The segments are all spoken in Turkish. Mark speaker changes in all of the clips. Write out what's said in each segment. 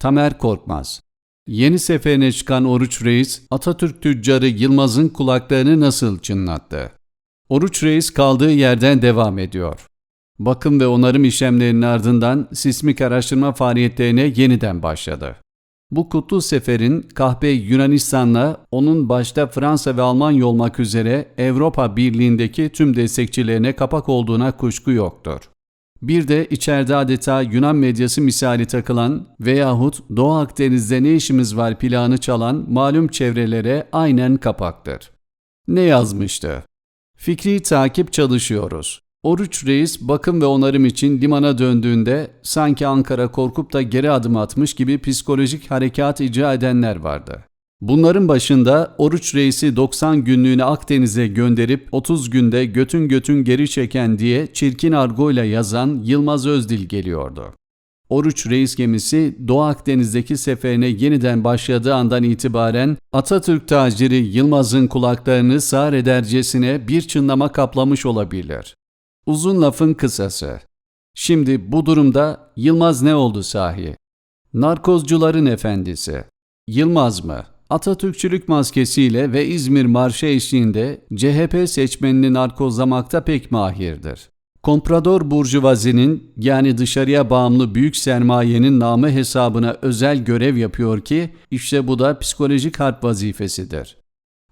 Speaker 1: Tamer Korkmaz Yeni seferine çıkan Oruç Reis, Atatürk tüccarı Yılmaz'ın kulaklarını nasıl çınlattı? Oruç Reis kaldığı yerden devam ediyor. Bakım ve onarım işlemlerinin ardından sismik araştırma faaliyetlerine yeniden başladı. Bu kutlu seferin kahpe Yunanistan'la onun başta Fransa ve Almanya olmak üzere Avrupa Birliği'ndeki tüm destekçilerine kapak olduğuna kuşku yoktur. Bir de içeride adeta Yunan medyası misali takılan veyahut Doğu Akdeniz'de ne işimiz var planı çalan malum çevrelere aynen kapaktır. Ne yazmıştı? Fikri takip çalışıyoruz. Oruç Reis bakım ve onarım için limana döndüğünde sanki Ankara korkup da geri adım atmış gibi psikolojik harekat icra edenler vardı. Bunların başında Oruç Reis'i 90 günlüğüne Akdeniz'e gönderip 30 günde götün götün geri çeken diye çirkin argoyla yazan Yılmaz Özdil geliyordu. Oruç Reis gemisi Doğu Akdeniz'deki seferine yeniden başladığı andan itibaren Atatürk taciri Yılmaz'ın kulaklarını sağır edercesine bir çınlama kaplamış olabilir. Uzun lafın kısası. Şimdi bu durumda Yılmaz ne oldu sahi? Narkozcuların efendisi. Yılmaz mı? Atatürkçülük maskesiyle ve İzmir Marşı eşliğinde CHP seçmenini narkozlamakta pek mahirdir. Komprador burjuvazinin yani dışarıya bağımlı büyük sermayenin namı hesabına özel görev yapıyor ki işte bu da psikolojik harp vazifesidir.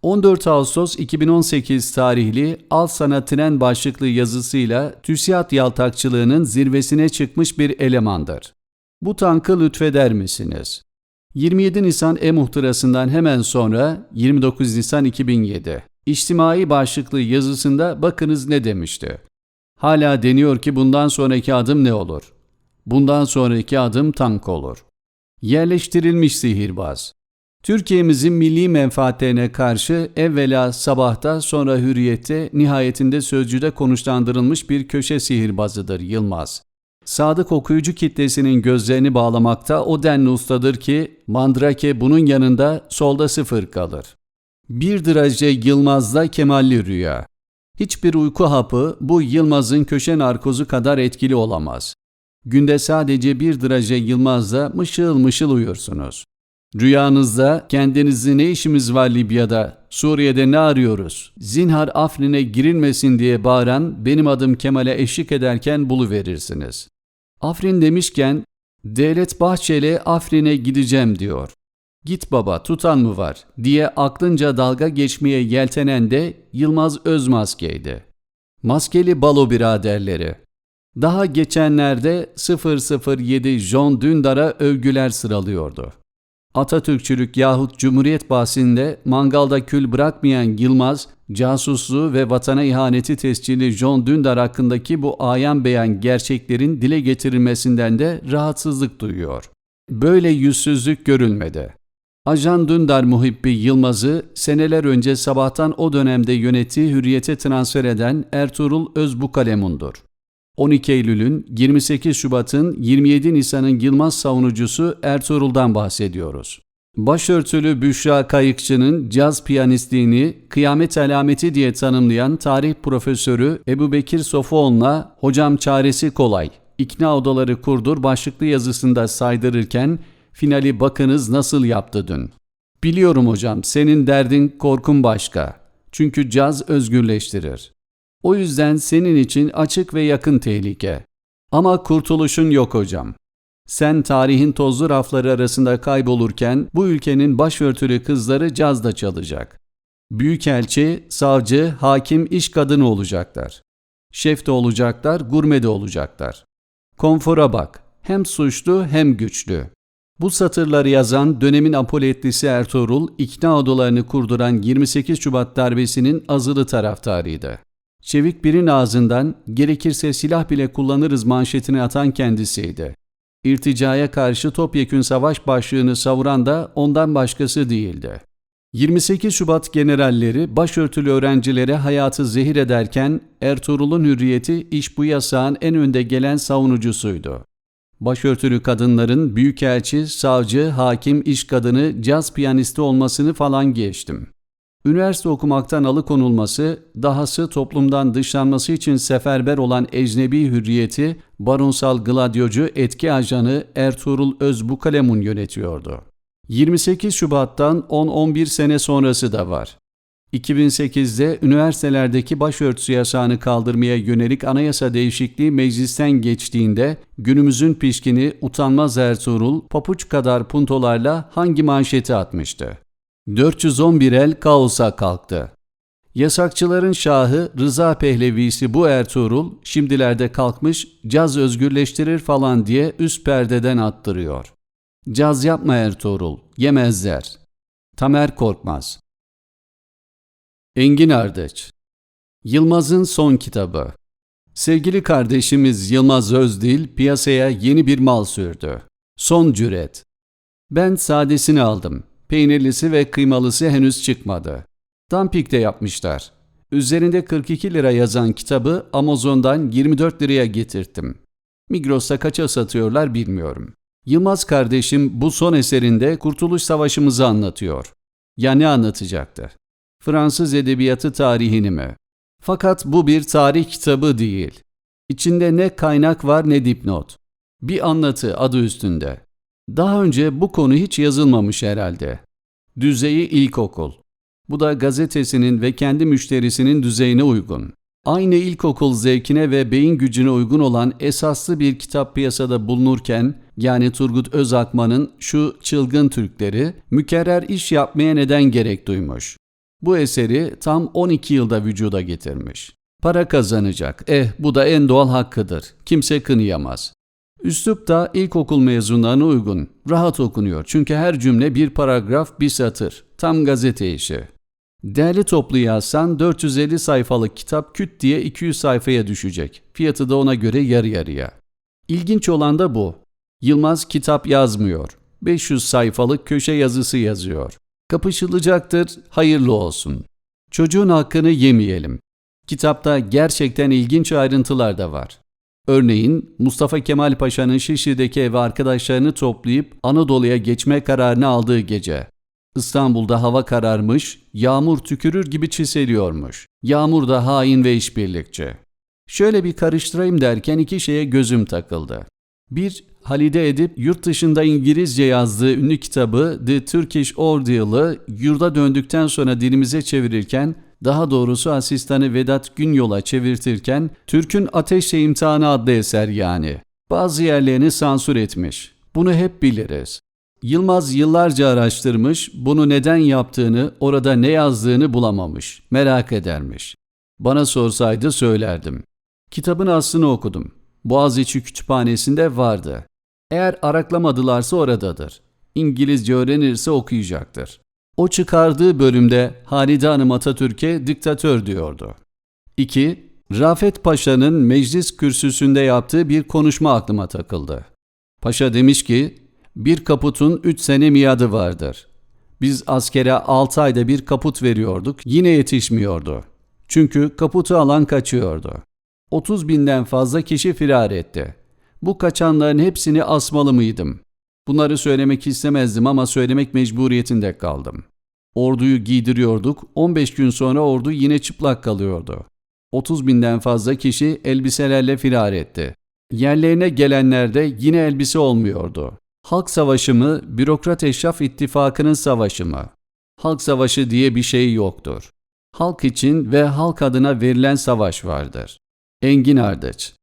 Speaker 1: 14 Ağustos 2018 tarihli Al Sana Tren başlıklı yazısıyla TÜSİAD yaltakçılığının zirvesine çıkmış bir elemandır. Bu tankı lütfeder misiniz? 27 Nisan e-muhtırasından hemen sonra 29 Nisan 2007 İçtimai başlıklı yazısında bakınız ne demişti. Hala deniyor ki bundan sonraki adım ne olur? Bundan sonraki adım tank olur. Yerleştirilmiş sihirbaz. Türkiye'mizin milli menfaatlerine karşı evvela sabahta sonra hürriyette nihayetinde sözcüde konuşlandırılmış bir köşe sihirbazıdır Yılmaz. Sadık okuyucu kitlesinin gözlerini bağlamakta o denli ustadır ki Mandrake bunun yanında solda sıfır kalır. Bir draje Yılmaz'da Kemalli Rüya. Hiçbir uyku hapı bu Yılmaz'ın köşe narkozu kadar etkili olamaz. Günde sadece bir draje Yılmaz'da mışıl mışıl uyursunuz. Rüyanızda kendinizi ne işimiz var Libya'da, Suriye'de ne arıyoruz, zinhar Afrin'e girilmesin diye bağıran benim adım Kemal'e eşlik ederken buluverirsiniz. Afrin demişken Devlet Bahçeli Afrin'e gideceğim diyor. Git baba tutan mı var diye aklınca dalga geçmeye yeltenen de Yılmaz Özmaske'ydi. Maskeli balo biraderleri. Daha geçenlerde 007 John Dündar'a övgüler sıralıyordu. Atatürkçülük yahut Cumhuriyet bahsinde mangalda kül bırakmayan Yılmaz, casusluğu ve vatana ihaneti tescilli John Dündar hakkındaki bu ayan beyan gerçeklerin dile getirilmesinden de rahatsızlık duyuyor. Böyle yüzsüzlük görülmedi. Ajan Dündar muhibbi Yılmaz'ı seneler önce sabahtan o dönemde yönettiği hürriyete transfer eden Ertuğrul Özbukalemun'dur. 12 Eylül'ün, 28 Şubat'ın, 27 Nisan'ın Yılmaz savunucusu Ertuğrul'dan bahsediyoruz. Başörtülü Büşra Kayıkçı'nın caz piyanistliğini kıyamet alameti diye tanımlayan tarih profesörü Ebu Bekir Sofuoğlu'na hocam çaresi kolay, ikna odaları kurdur başlıklı yazısında saydırırken finali bakınız nasıl yaptı dün. Biliyorum hocam senin derdin korkun başka. Çünkü caz özgürleştirir. O yüzden senin için açık ve yakın tehlike. Ama kurtuluşun yok hocam. Sen tarihin tozlu rafları arasında kaybolurken bu ülkenin başörtülü kızları cazda çalacak. Büyükelçi, savcı, hakim, iş kadını olacaklar. Şef de olacaklar, gurme de olacaklar. Konfora bak. Hem suçlu hem güçlü. Bu satırları yazan dönemin apoletlisi Ertuğrul, ikna odalarını kurduran 28 Şubat darbesinin azılı taraftarıydı. Çevik birin ağzından gerekirse silah bile kullanırız manşetini atan kendisiydi. İrticaya karşı topyekün savaş başlığını savuran da ondan başkası değildi. 28 Şubat generalleri başörtülü öğrencilere hayatı zehir ederken Ertuğrul'un hürriyeti iş bu yasağın en önde gelen savunucusuydu. Başörtülü kadınların büyükelçi, savcı, hakim, iş kadını, caz piyanisti olmasını falan geçtim. Üniversite okumaktan alıkonulması, dahası toplumdan dışlanması için seferber olan ecnebi hürriyeti, baronsal gladyocu etki ajanı Ertuğrul Özbukalemun yönetiyordu. 28 Şubat'tan 10-11 sene sonrası da var. 2008'de üniversitelerdeki başörtüsü yasağını kaldırmaya yönelik anayasa değişikliği meclisten geçtiğinde günümüzün pişkini utanmaz Ertuğrul papuç kadar puntolarla hangi manşeti atmıştı? 411 el kaosa kalktı. Yasakçıların şahı Rıza Pehlevisi bu Ertuğrul şimdilerde kalkmış caz özgürleştirir falan diye üst perdeden attırıyor. Caz yapma Ertuğrul, yemezler. Tamer Korkmaz Engin Ardıç Yılmaz'ın son kitabı Sevgili kardeşimiz Yılmaz Özdil piyasaya yeni bir mal sürdü. Son cüret. Ben sadesini aldım. Peynirlisi ve kıymalısı henüz çıkmadı. Dumping'de yapmışlar. Üzerinde 42 lira yazan kitabı Amazon'dan 24 liraya getirttim. Migros'ta kaça satıyorlar bilmiyorum. Yılmaz kardeşim bu son eserinde Kurtuluş Savaşımızı anlatıyor. Ya ne anlatacaktı? Fransız edebiyatı tarihini mi? Fakat bu bir tarih kitabı değil. İçinde ne kaynak var ne dipnot. Bir anlatı adı üstünde. Daha önce bu konu hiç yazılmamış herhalde. Düzeyi ilkokul. Bu da gazetesinin ve kendi müşterisinin düzeyine uygun. Aynı ilkokul zevkine ve beyin gücüne uygun olan esaslı bir kitap piyasada bulunurken, yani Turgut Özakman'ın şu çılgın Türkleri, mükerrer iş yapmaya neden gerek duymuş. Bu eseri tam 12 yılda vücuda getirmiş. Para kazanacak. Eh bu da en doğal hakkıdır. Kimse kınıyamaz. Üslup da ilkokul mezunlarına uygun. Rahat okunuyor çünkü her cümle bir paragraf bir satır. Tam gazete işi. Değerli toplu yazsan 450 sayfalık kitap küt diye 200 sayfaya düşecek. Fiyatı da ona göre yarı yarıya. İlginç olan da bu. Yılmaz kitap yazmıyor. 500 sayfalık köşe yazısı yazıyor. Kapışılacaktır, hayırlı olsun. Çocuğun hakkını yemeyelim. Kitapta gerçekten ilginç ayrıntılar da var. Örneğin Mustafa Kemal Paşa'nın Şişli'deki ev arkadaşlarını toplayıp Anadolu'ya geçme kararını aldığı gece. İstanbul'da hava kararmış, yağmur tükürür gibi çiseliyormuş. Yağmur da hain ve işbirlikçi. Şöyle bir karıştırayım derken iki şeye gözüm takıldı. Bir, Halide Edip yurt dışında İngilizce yazdığı ünlü kitabı The Turkish Ordeal'ı yurda döndükten sonra dilimize çevirirken, daha doğrusu asistanı Vedat Günyol'a çevirtirken Türk'ün Ateşle İmtihanı adlı eser yani. Bazı yerlerini sansür etmiş. Bunu hep biliriz. Yılmaz yıllarca araştırmış, bunu neden yaptığını, orada ne yazdığını bulamamış, merak edermiş. Bana sorsaydı söylerdim. Kitabın aslını okudum. Boğaziçi Kütüphanesi'nde vardı. Eğer araklamadılarsa oradadır. İngilizce öğrenirse okuyacaktır. O çıkardığı bölümde Halide Hanım Atatürk'e diktatör diyordu. 2. Rafet Paşa'nın meclis kürsüsünde yaptığı bir konuşma aklıma takıldı. Paşa demiş ki, bir kaputun 3 sene miadı vardır. Biz askere 6 ayda bir kaput veriyorduk, yine yetişmiyordu. Çünkü kaputu alan kaçıyordu. 30 binden fazla kişi firar etti. Bu kaçanların hepsini asmalı mıydım? Bunları söylemek istemezdim ama söylemek mecburiyetinde kaldım. Orduyu giydiriyorduk, 15 gün sonra ordu yine çıplak kalıyordu. 30 binden fazla kişi elbiselerle firar etti. Yerlerine gelenlerde yine elbise olmuyordu. Halk savaşı mı, bürokrat eşraf ittifakının savaşı mı? Halk savaşı diye bir şey yoktur. Halk için ve halk adına verilen savaş vardır. Engin Ardıç